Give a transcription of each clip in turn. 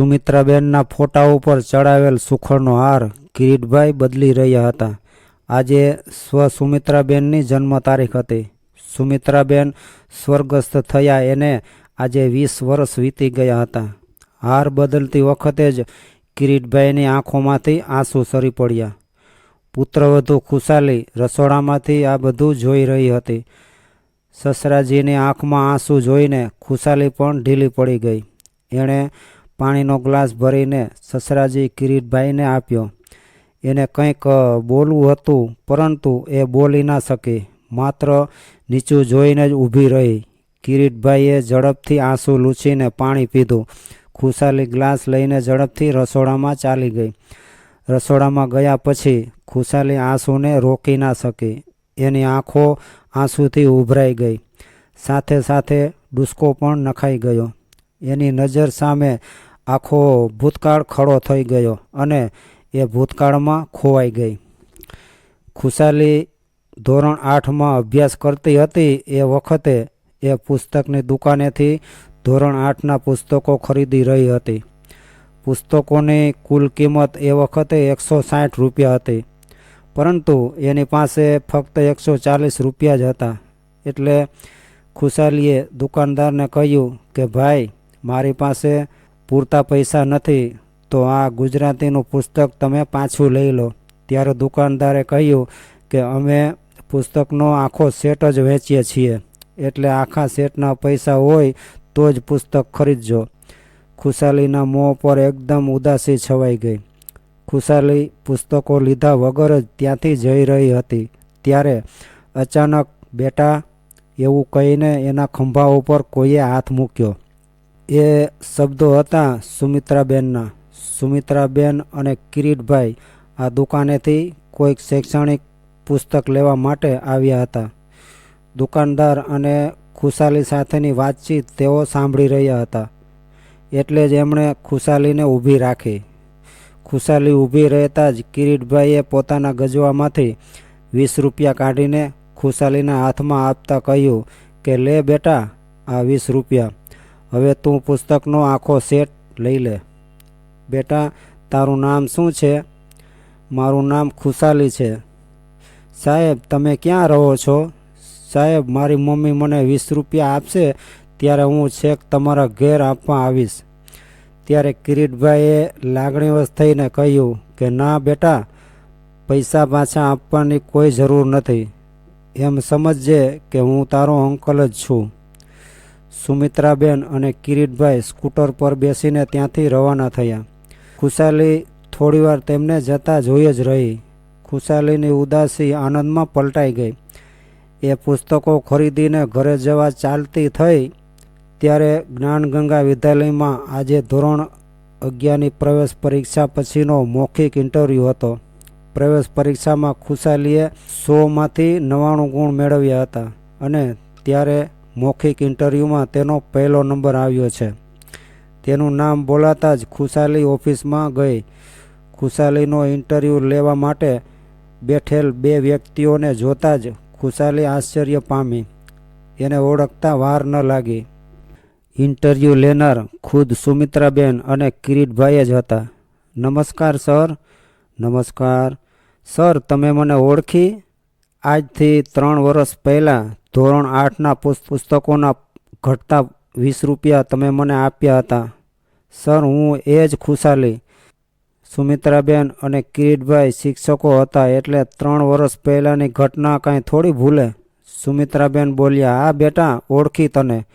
સુમિત્રાબેનના ફોટા ઉપર ચડાવેલ સુખડનો હાર કિરીટભાઈ બદલી રહ્યા હતા. આજે સ્વ સુમિત્રાબેનની જન્મ તારીખ હતી. સુમિત્રાબેન સ્વર્ગસ્થ થયા એને આજે વીસ વર્ષ વીતી ગયા હતા. હાર બદલતી વખતે જ કિરીટભાઈની આંખોમાંથી આંસુ સરી પડ્યા. પુત્રવધુ ખુશાલી રસોડામાંથી આ બધું જોઈ રહી હતી. સસરાજીની આંખમાં આંસુ જોઈને ખુશાલી પણ ઢીલી પડી ગઈ. એણે પાણીનો ગ્લાસ ભરીને સસરાજી કિરીટભાઈને આપ્યો. એને કંઈક બોલવું હતું, પરંતુ એ બોલી ના શકી. માત્ર નીચું જોઈને જ ઊભી રહી. કિરીટભાઈએ ઝડપથી આંસુ લૂછીને પાણી પીધું. ખુશાલી ગ્લાસ લઈને ઝડપથી રસોડામાં ચાલી ગઈ. રસોડામાં ગયા પછી ખુશાલી આંસુને રોકી ના શકી. એની આંખો આંસુથી ઉભરાઈ ગઈ. સાથે સાથે ડુસકો પણ નખાઈ ગયો. એની નજર સામે આખો ભૂતકાળ ખડો થઈ ગયો અને એ ભૂતકાળમાં ખોવાઈ ગઈ. ખુશાલી ધોરણ આઠમાં અભ્યાસ કરતી હતી એ વખતે એ પુસ્તકની દુકાનેથી ધોરણ આઠના પુસ્તકો ખરીદી રહી હતી. પુસ્તકોની કુલ કિંમત એ વખતે એકસો સાઠ રૂપિયા હતી. પરંતુ એની પાસે ફક્ત એકસો ચાલીસ રૂપિયા જ હતા. એટલે ખુશાલીએ દુકાનદારને કહ્યું કે, ભાઈ, મારી પાસે પૂરતા પૈસા નથી, તો આ ગુજરાતીનું પુસ્તક તમે પાછું લઈ લો. ત્યારે દુકાનદારે કહ્યું કે અમે પુસ્તકનો આખો સેટ જ વેચીએ છીએ. એટલે આખા સેટના પૈસા હોય તો જ પુસ્તક ખરીદજો. ખુશાલીના મોં પર એકદમ ઉદાસી છવાઈ ગઈ. ખુશાલી પુસ્તકો લીધા વગર જ ત્યાંથી જઈ રહી હતી. ત્યારે અચાનક બેટા એવું કહીને એના ખંભા ઉપર કોઈએ હાથ મૂક્યો. એ શબ્દો હતા સુમિત્રાબેનના. સુમિત્રાબેન અને કિરીટભાઈ આ દુકાનેથી કોઈક શૈક્ષણિક પુસ્તક લેવા માટે આવ્યા હતા. દુકાનદાર અને ખુશાલી સાથેની વાતચીત તેઓ સાંભળી રહ્યા હતા. એટલે જ એમણે ખુશાલીને ઊભી રાખી. ખુશાલી ઊભી રહેતા જ કિરીટભાઈએ પોતાના ગજવામાંથી વીસ રૂપિયા કાઢીને ખુશાલીના હાથમાં આપતા કહ્યું કે, લે બેટા, આ વીસ રૂપિયા. હવે તું પુસ્તકનો આખો સેટ લઈ લે. બેટા, તારું નામ શું છે? મારું નામ ખુશાલી છે. સાહેબ, તમે ક્યાં રહો છો? સાહેબ, મારી મમ્મી મને વીસ રૂપિયા આપશે ત્યારે હું છેક તમારા ઘેર આપવા આવીશ. ત્યારે કિરીટભાઈએ લાગણીવશ થઈને કહ્યું કે, ના બેટા, પૈસા પાછા આપવાની કોઈ જરૂર નથી. એમ સમજજે કે હું તારો અંકલ જ છું. સુમિત્રાબેન અને કિરીટભાઈ સ્કૂટર પર બેસીને ત્યાંથી રવાના થયા. ખુશાલી થોડીવાર તેમને જતા જોઈ જ રહી. ખુશાલીની ઉદાસી આનંદમાં પલટાઈ ગઈ. એ પુસ્તકો ખરીદીને ઘરે જવા ચાલતી થઈ, ત્યારે જ્ઞાનગંગા વિદ્યાલયમાં આજે ધોરણ અગિયારની પ્રવેશ પરીક્ષા પછીનો મૌખિક ઇન્ટરવ્યૂ હતો. પ્રવેશ પરીક્ષામાં ખુશાલીએ સોમાંથી નવ્વાણું ગુણ મેળવ્યા હતા અને ત્યારે મૌખિક ઇન્ટરવ્યૂમાં તેનો પહેલો નંબર આવ્યો છે. તેનું નામ બોલાતા જ ખુશાલી ઓફિસમાં ગઈ. ખુશાલીનો ઇન્ટરવ્યૂ લેવા માટે બેઠેલ બે વ્યક્તિઓને જોતા જ ખુશાલી આશ્ચર્ય પામી. એને ઓળખતા વાર ન લાગી. ઇન્ટરવ્યૂ લેનાર ખુદ સુમિત્રાબેન અને કિરીટભાઈ જ હતા. નમસ્કાર, સર. નમસ્કાર. સર, તમે મને ઓળખી? આજથી ત્રણ વર્ષ પહેલાં ધોરણ આઠના પુસ્તકોના ઘટતા વીસ રૂપિયા તમે મને આપ્યા હતા. સર, હું એ જ ખુશાલી. સુમિત્રાબેન અને કિરીટભાઈ શિક્ષકો હતા એટલે ત્રણ વર્ષ પહેલાંની ઘટના કાંઈ થોડી ભૂલે. સુમિત્રાબેન બોલ્યા આ બેટા, ઓળખી તને.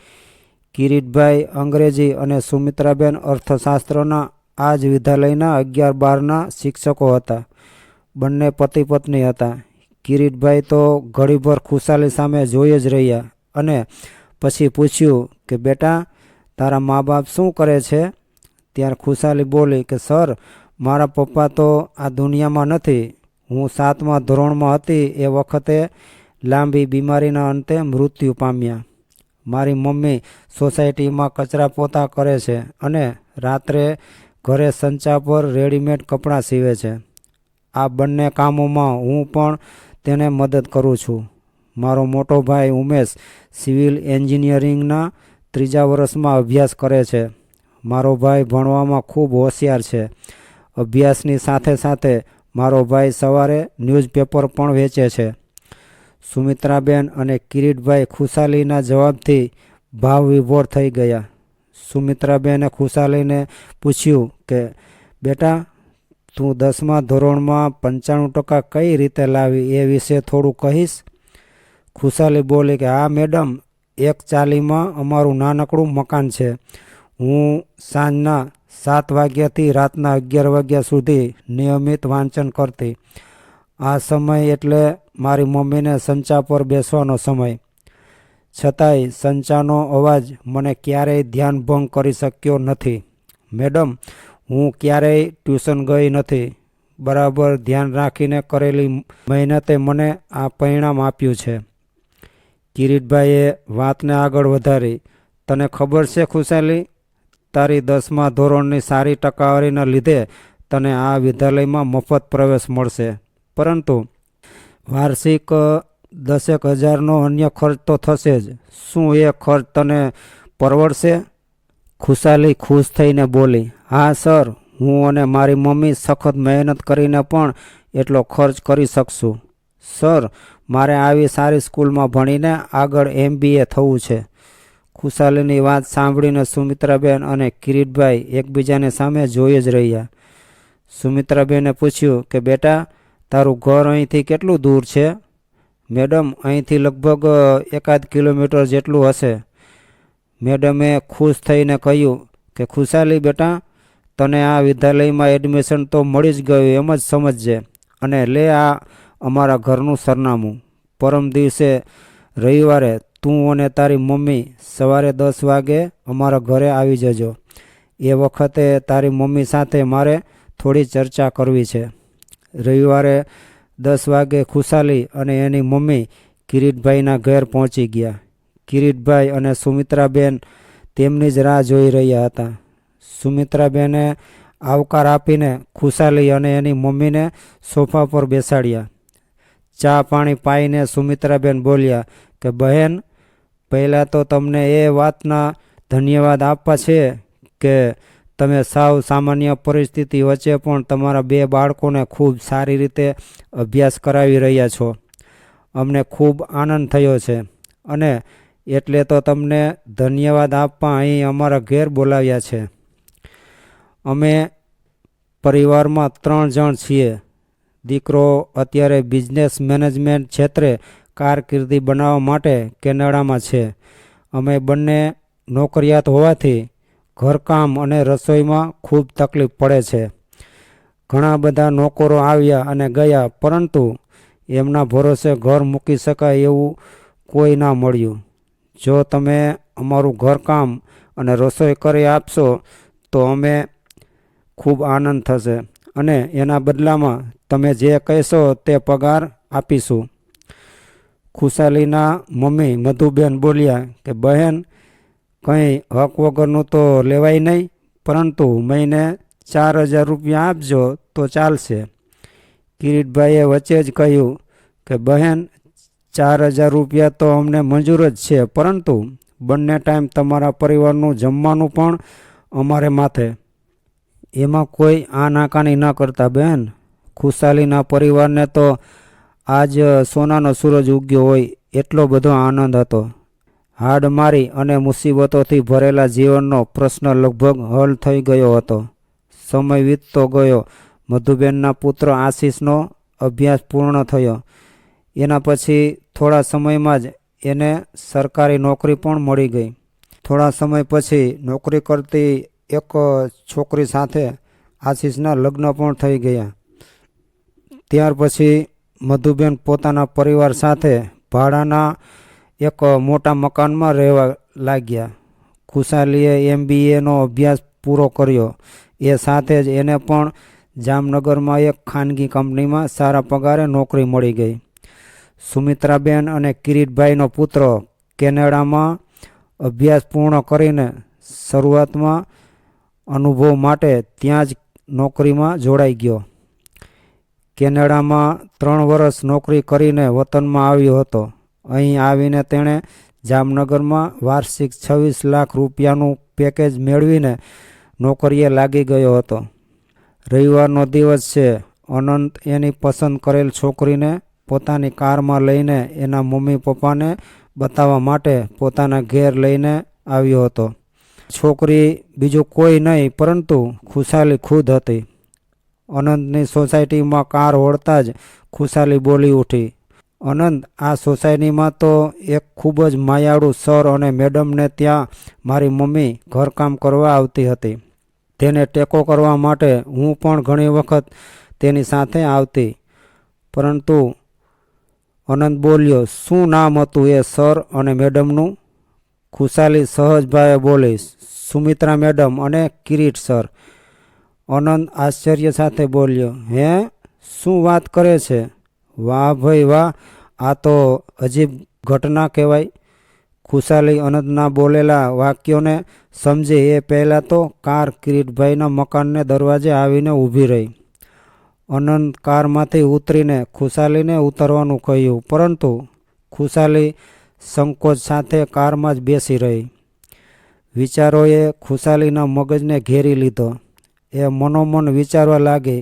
કિરીટભાઈ અંગ્રેજી અને સુમિત્રાબેન અર્થશાસ્ત્રના આ જ વિદ્યાલયના અગિયાર બારના શિક્ષકો હતા. બંને પતિ પત્ની હતા. કિરીટભાઈ તો ઘડીભર ખુશાલી સામે જોઈ જ રહ્યા અને પછી પૂછ્યું કે, બેટા, તારા મા બાપ શું કરે છે? ત્યારે ખુશાલી બોલી કે, સર, મારા પપ્પા તો આ દુનિયામાં નથી. હું સાતમા ધોરણમાં હતી એ વખતે લાંબી બીમારીના અંતે મૃત્યુ પામ્યા. મારી મમ્મી સોસાયટીમાં કચરા પોતા કરે છે અને રાત્રે ઘરે સંચા પર રેડીમેડ કપડાં સીવે છે. આ બંને કામોમાં હું પણ તેને મદદ કરું છું. મારો મોટો ભાઈ ઉમેશ સિવિલ એન્જિનિયરિંગના ત્રીજા વર્ષમાં અભ્યાસ કરે છે. મારો ભાઈ ભણવામાં ખૂબ હોશિયાર છે. અભ્યાસની સાથે સાથે મારો ભાઈ સવારે ન્યૂઝપેપર પણ વેચે છે. સુમિત્રાબેન અને કિરીટભાઈ ખુશાલીના જવાબથી ભાવ વિભોર થઈ ગયા. સુમિત્રાબેને ખુશાલીને પૂછ્યું કે, બેટા તું દસમા ધોરણમાં પંચાણું ટકા કઈ રીતે લાવી એ વિશે થોડું કહીશ? ખુશાલી બોલી કે, હા, મેડમ, એક ચાલીમાં અમારું નાનકડું મકાન છે. હું સાંજના સાત વાગ્યાથી રાતના અગિયાર વાગ્યા સુધી નિયમિત વાંચન કરતી. આ સમય એટલે મારી મમ્મીને સંચા પર બેસવાનો સમય. છતાંય સંચાનો અવાજ મને ક્યારેય ધ્યાન ભંગ કરી શક્યો નથી. મેડમ હું ક્યારેય ટ્યુશન ગઈ નથી. બરાબર ધ્યાન રાખીને કરેલી મહેનતે મને આ પરિણામ આપ્યું છે. કિરીટભાઈએ વાતને આગળ વધારી. તને ખબર છે ખુશાલી? તારી દસમા ધોરણની સારી ટકાવારીના લીધે તને આ વિદ્યાલયમાં મફત પ્રવેશ મળશે. પરંતુ વાર્ષિક દસેક હજારનો અન્ય ખર્ચ તો થશે જ. શું એ ખર્ચ તને પરવડશે? ખુશાલી ખુશ થઈને બોલી. હા, સર, હું અને મારી મમ્મી સખત મહેનત કરીને પણ એટલો ખર્ચ કરી શકશું. સર, મારે આવી સારી સ્કૂલમાં ભણીને આગળ એમબીએ થવું છે. ખુશાલીની વાત સાંભળીને સુમિત્રાબેન અને કિરીટભાઈ એકબીજાને સામે જોઈ જ રહ્યા. સુમિત્રાબેને પૂછ્યું કે, બેટા, તારું ઘર અહીંથી કેટલું દૂર છે? મેડમ, અહીંથી લગભગ એકાદ કિલોમીટર જેટલું હશે. મેડમે ખુશ થઈને કહ્યું કે, ખુશાલી, બેટા તને આ વિદ્યાલયમાં એડમિશન તો મળી જ ગયું એમ જ સમજજે. અને લે આ અમારા ઘરનું સરનામું. પરમ દિવસે રવિવારે તું અને તારી મમ્મી સવારે દસ વાગે અમારા ઘરે આવી જજો. એ વખતે તારી મમ્મી સાથે મારે થોડી ચર્ચા કરવી છે. રવિવારે દસ વાગે ખુશાલી અને એની મમ્મી કિરીટભાઈના ઘેર પહોંચી ગયા. કિરીટભાઈ અને સુમિત્રાબેન તેમની જ રાહ જોઈ રહ્યા હતા. સુમિત્રાબેને આવકાર આપીને ખુશાલી અને એની મમ્મીને સોફા પર બેસાડ્યા. ચા પાણી પાઈને સુમિત્રાબેન બોલ્યા કે, બહેન, પહેલાં તો તમને એ વાતના ધન્યવાદ આપવા છે કે તમે સાવ સામાન્ય પરિસ્થિતિ વચ્ચે પણ તમારા બે બાળકોને ખૂબ સારી રીતે અભ્યાસ કરાવી રહ્યા છો. અમને ખૂબ આનંદ થયો છે અને એટલે તો તમને ધન્યવાદ આપવા અહીં અમારા ઘેર બોલાવ્યા છે. અમે પરિવારમાં ત્રણ જણ છીએ. દીકરો અત્યારે બિઝનેસ મેનેજમેન્ટ ક્ષેત્રે કારકિર્દી બનાવવા માટે કેનેડામાં છે. અમે બંને નોકરિયાત હોવાથી ઘરકામ અને રસોઈમાં ખૂબ તકલીફ પડે છે. ઘણા બધા નોકરો આવ્યા અને ગયા, પરંતુ એમના ભરોસે ઘર મૂકી શકાય એવું કોઈ ના મળ્યું. જો તમે અમારું ઘરકામ અને રસોઈ કરી આપશો, તો અમે ખૂબ આનંદ થશે અને એના બદલામાં તમે જે કહેશો તે પગાર આપીશું. ખુશાલીના મમ્મી મધુબેન બોલ્યા કે, બહેન, કંઈ હક વગરનું તો લેવાય નહીં, પરંતુ મહિને ચાર હજાર રૂપિયા આપજો તો ચાલશે. કિરીટભાઈએ વચ્ચે જ કહ્યું કે, બહેન, ચાર હજાર રૂપિયા તો અમને મંજૂર જ છે, પરંતુ બંને ટાઈમ તમારા પરિવારનું જમવાનું પણ અમારે માથે એમાં કોઈ આ નાકાની ન કરતા બહેન ખુશાલીના પરિવારને તો આજ સોનાનો સૂરજ ઉગ્યો હોય એટલો બધો આનંદ હતો. હાડ મારી અને મુસીબતોથી ભરેલા જીવનનો પ્રશ્ન લગભગ હલ થઈ ગયો હતો. સમય વીતતો ગયો. મધુબેનના પુત્ર આશીષનો અભ્યાસ પૂર્ણ થયો. એના પછી થોડા સમયમાં જ એને સરકારી નોકરી પણ મળી ગઈ. થોડા સમય પછી નોકરી કરતી એક છોકરી સાથે આશીષના લગ્ન પણ થઈ ગયા. ત્યાર પછી મધુબેન પોતાના પરિવાર સાથે ભાડાના એક મોટા મકાનમાં રહેવા લાગ્યા. ખુશાલીએ એમબીએનો અભ્યાસ પૂરો કર્યો. એ સાથે જ એને પણ જામનગરમાં એક ખાનગી કંપનીમાં સારા પગારે નોકરી મળી ગઈ. સુમિત્રાબેન અને કિરીટભાઈનો પુત્ર કેનેડામાં અભ્યાસ પૂર્ણ કરીને શરૂઆતમાં અનુભવ માટે ત્યાં જ નોકરીમાં જોડાઈ ગયો. કેનેડામાં ત્રણ વર્ષ નોકરી કરીને વતનમાં આવ્યો હતો. અહીં આવીને તેણે જામનગરમાં વાર્ષિક છવ્વીસ લાખ રૂપિયાનું પેકેજ મેળવીને નોકરીએ લાગી ગયો હતો. રવિવારનો દિવસ છે. અનંત એની પસંદ કરેલ છોકરીને પોતાની કારમાં લઈને એના મમ્મી પપ્પાને બતાવવા માટે પોતાના ઘેર લઈને આવ્યો હતો. છોકરી બીજું કોઈ નહીં, પરંતુ ખુશાલી ખુદ હતી. અનંતની સોસાયટીમાં કાર ઓળતા જ ખુશાલી બોલી ઉઠી. અનંત, આ સોસાયટીમાં તો એક ખૂબ જ માયાળુ સર અને મેડમને ત્યાં મારી મમ્મી ઘરકામ કરવા આવતી હતી. તેને ટેકો કરવા માટે હું પણ ઘણી વખત તેની સાથે આવતી. પરંતુ અનંત બોલ્યો, શું નામ હતું એ સર અને મેડમનું? ખુશાલી સહજભાવે બોલી, સુમિત્રા મેડમ અને કિરીટ સર. અનંત આશ્ચર્ય સાથે બોલ્યો, હે? શું વાત કરે છે? વાહ ભાઈ વાહ, આ તો અજીબ ઘટના કહેવાય. ખુશાલી અનંતના બોલેલા વાક્યોને સમજે એ પહેલાં તો કાર કિરીટભાઈના મકાનને દરવાજે આવીને ઊભી રહી. અનંત કારમાંથી ઉતરીને ખુશાલીને ઉતરવાનું કહ્યું, પરંતુ ખુશાલી સંકોચ સાથે કારમાં જ બેસી રહી. વિચારોએ ખુશાલીના મગજને ઘેરી લીધો. એ મનોમન વિચારવા લાગી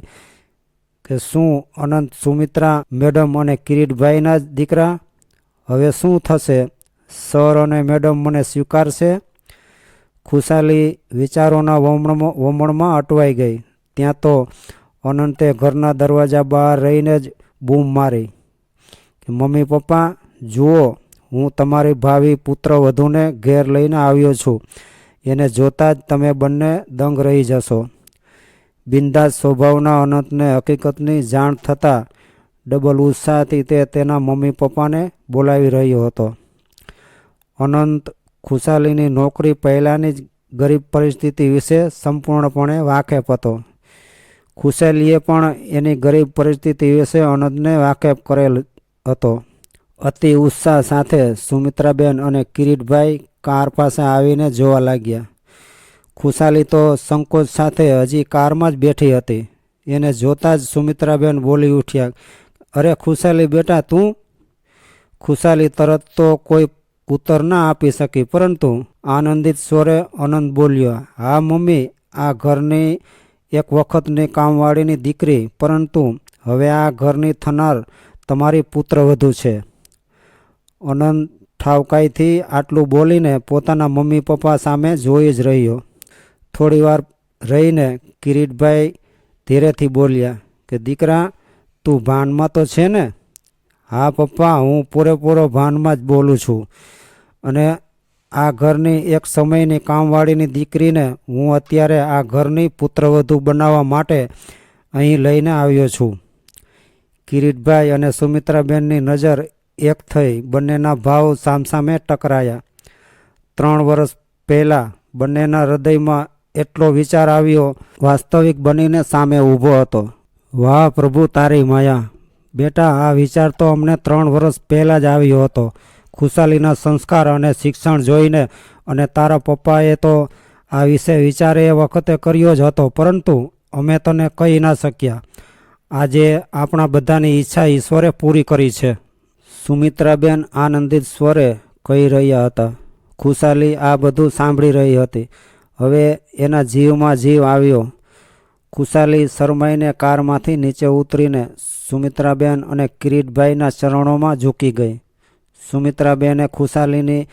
કે શું અનંત સુમિત્રા મેડમ અને કિરીટભાઈના જ દીકરા? હવે શું થશે? સર અને મેડમ મને સ્વીકારશે? ખુશાલી વિચારોના વમણમાં વમણમાં અટવાઈ ગઈ. ત્યાં તો અનંતે ઘરના દરવાજા બહાર રહીને જ બૂમ મારી કે, મમ્મી પપ્પા, જુઓ હું તમારી ભાવિ પુત્ર વધુને ઘેર લઈને આવ્યો છું. એને જોતાં જ તમે બંને દંગ રહી જશો. બિંદાસ સ્વભાવના અનંતને હકીકતની જાણ થતાં ડબલ ઉત્સાહથી તે તેના મમ્મી પપ્પાને બોલાવી રહ્યો હતો. અનંત ખુશાલીની નોકરી પહેલાંની જ ગરીબ પરિસ્થિતિ વિશે સંપૂર્ણપણે વાકેફ હતો. ખુશાલીએ પણ એની ગરીબ પરિસ્થિતિ વિશે અનંતને વાકેફ કરેલ હતો. અતિ ઉત્સાહ સાથે સુમિત્રાબેન અને કિરીટભાઈ કાર પાસે આવીને જોવા લાગ્યા. ખુશાલી તો સંકોચ સાથે હજી કારમાં જ બેઠી હતી. એને જોતાં જ સુમિત્રાબેન બોલી ઉઠ્યા, અરે ખુશાલી બેટા, તું? ખુશાલી તરત તો કોઈ ઉત્તર ના આપી શકી, પરંતુ આનંદિત સ્વરે અનંત બોલ્યો, હા મમ્મી, આ ઘરની એક વખતની કામવાળીની દીકરી, પરંતુ હવે આ ઘરની થનાર તમારી પુત્રવધુ છે. અનંત ઠાવકાઈથી આટલું બોલીને પોતાના મમ્મી પપ્પા સામે જોઈ જ રહ્યો. થોડીવાર રહીને કિરીટભાઈ ધીરેથી બોલ્યા કે, દીકરા, તું ભાનમાં તો છે ને? હા, પપ્પા, હું પૂરેપૂરો ભાનમાં જ બોલું છું. અને આ ઘરની એક સમયની કામવાળીની દીકરીને હું અત્યારે આ ઘરની પુત્રવધુ બનાવવા માટે અહીં લઈને આવ્યો છું. કિરીટભાઈ અને સુમિત્રાબેનની નજર એક થઈ, બંનેના ભાવ સામસામે ટકરાયા. ત્રણ વર્ષ પહેલાં બંનેના હૃદયમાં એટલો વિચાર આવ્યો, વાસ્તવિક બનીને સામે ઊભો હતો. વાહ, પ્રભુ, તારી માયા. બેટા, આ વિચાર તો અમને ત્રણ વર્ષ પહેલાં જ આવ્યો હતો. ખુશાલીના સંસ્કાર અને શિક્ષણ જોઈને અને તારા પપ્પાએ તો આ વિશે વિચાર એ વખતે કર્યો જ હતો, પરંતુ અમે તને કહી ના શક્યા. આજે આપણા બધાની ઈચ્છા ઈશ્વરે પૂરી કરી છે. સુમિત્રાબેન આનંદિત સ્વરે કહી રહ્યા હતા. ખુશાલી આ બધું સાંભળી રહી હતી. હવે એના જીવમાં જીવ આવ્યો. ખુશાલી શરમાઈને કારમાંથી નીચે ઉતરીને સુમિત્રાબેન અને કિરીટભાઈના ચરણોમાં ઝૂકી ગઈ. સુમિત્રાબેને ખુશાલીની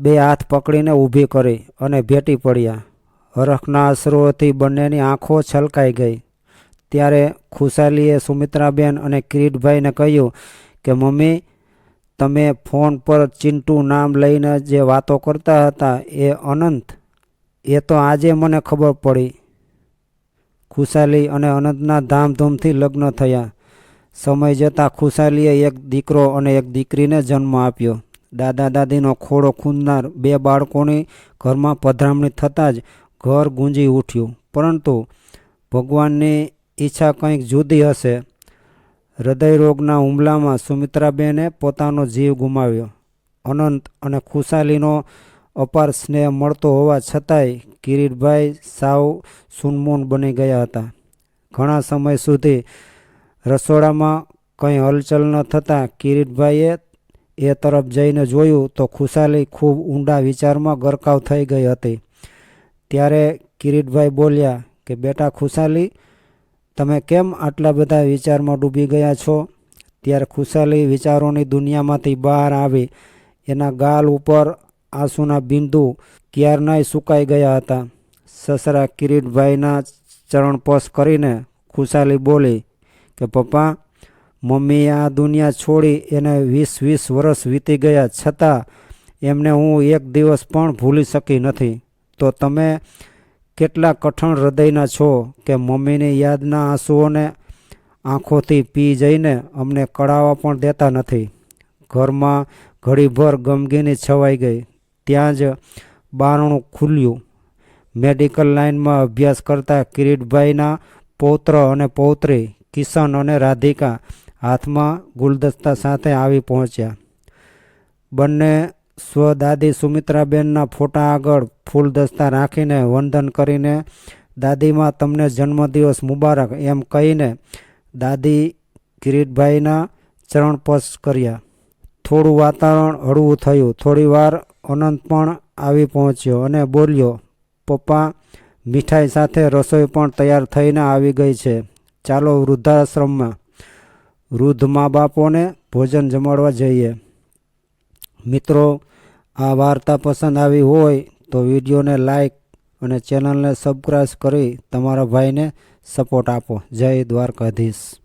બે હાથ પકડીને ઊભી કરી અને ભેટી પડ્યા. હરખના અશ્રુઓથી બંનેની આંખો છલકાઈ ગઈ. ત્યારે ખુશાલીએ સુમિત્રાબેન અને કિરીટભાઈને કહ્યું કે મમ્મી, તમે ફોન પર ચિંટુ નામ લઈને જે વાતો કરતા હતા એ અનંત, એ તો આજે મને ખબર પડી. ખુશાલી અને અનંતના ધામધૂમથી લગ્ન થયા. સમય જતાં ખુશાલીએ એક દીકરો અને એક દીકરીને જન્મ આપ્યો. દાદા દાદીનો ખોડો ખૂંદનાર બે બાળકોની ઘરમાં પધરામણી થતાં જ ઘર ગુંજી ઉઠ્યું. પરંતુ ભગવાનની ઈચ્છા કંઈક જુદી હશે. હૃદયરોગના હુમલામાં સુમિત્રાબેને પોતાનો જીવ ગુમાવ્યો. અનંત અને ખુશાલીનો અપાર સ્નેહ મળતો હોવા છતાંય કિરીટભાઈ સાવ સુનમૂન બની ગયા હતા. ઘણા સમય સુધી રસોડામાં કંઈ હલચલ ન થતાં કિરીટભાઈએ એ તરફ જઈને જોયું તો ખુશાલી ખૂબ ઊંડા વિચારમાં ગરકાવ થઈ ગઈ હતી. ત્યારે કિરીટભાઈ બોલ્યા કે, બેટા ખુશાલી તમે કેમ આટલા બધા વિચારમાં ડૂબી ગયા છો? ત્યારે ખુશાલી વિચારોની દુનિયામાંથી બહાર આવી. એના ગાલ ઉપર આંસુના બિંદુ ક્યારનાય સુકાઈ ગયા હતા. સસરા કિરીટભાઈના ચરણપોષ કરીને ખુશાલી બોલી કે, પપ્પા મમ્મીએ આ દુનિયા છોડી એને વીસ વીસ વર્ષ વીતી ગયા છતાં એમને હું એક દિવસ પણ ભૂલી શકી નથી. તો તમે કેટલા કઠણ હૃદયના છો કે મમ્મીની યાદના આંસુઓને આંખોથી પી જઈને અમને કળાવા પણ દેતા નથી. ઘરમાં ઘડીભર ગમગીની છવાઈ ગઈ. ત્યાં જ બારણું ખુલ્યું. મેડિકલ લાઇનમાં અભ્યાસ કરતા કિરીટભાઈના પૌત્ર અને પૌત્રી, કિશન અને રાધિકા હાથમાં ગુલદસ્તા સાથે આવી પહોંચ્યા. બંને સ્વદાદી સુમિત્રાબેનના ફોટા આગળ ફૂલદસ્તા રાખીને વંદન કરીને, દાદીમાં તમને જન્મદિવસ મુબારક, એમ કહીને દાદી કિરીટભાઈના ચરણસ્પર્શ કર્યા. થોડું વાતાવરણ હળવું થયું. થોડીવાર અનંત પણ આવી પહોંચ્યો અને બોલ્યો, પપ્પા, મીઠાઈ સાથે રસોઈ પણ તૈયાર થઈને આવી ગઈ છે. ચાલો વૃદ્ધાશ્રમમાં વૃદ્ધ મા બાપોને ભોજન જમાડવા જઈએ. મિત્રો, આ વાર્તા પસંદ આવી હોય તો વિડીયોને લાઈક અને ચેનલને સબસ્ક્રાઈબ કરી તમારા ભાઈને સપોર્ટ આપો. જય દ્વારકાધીશ.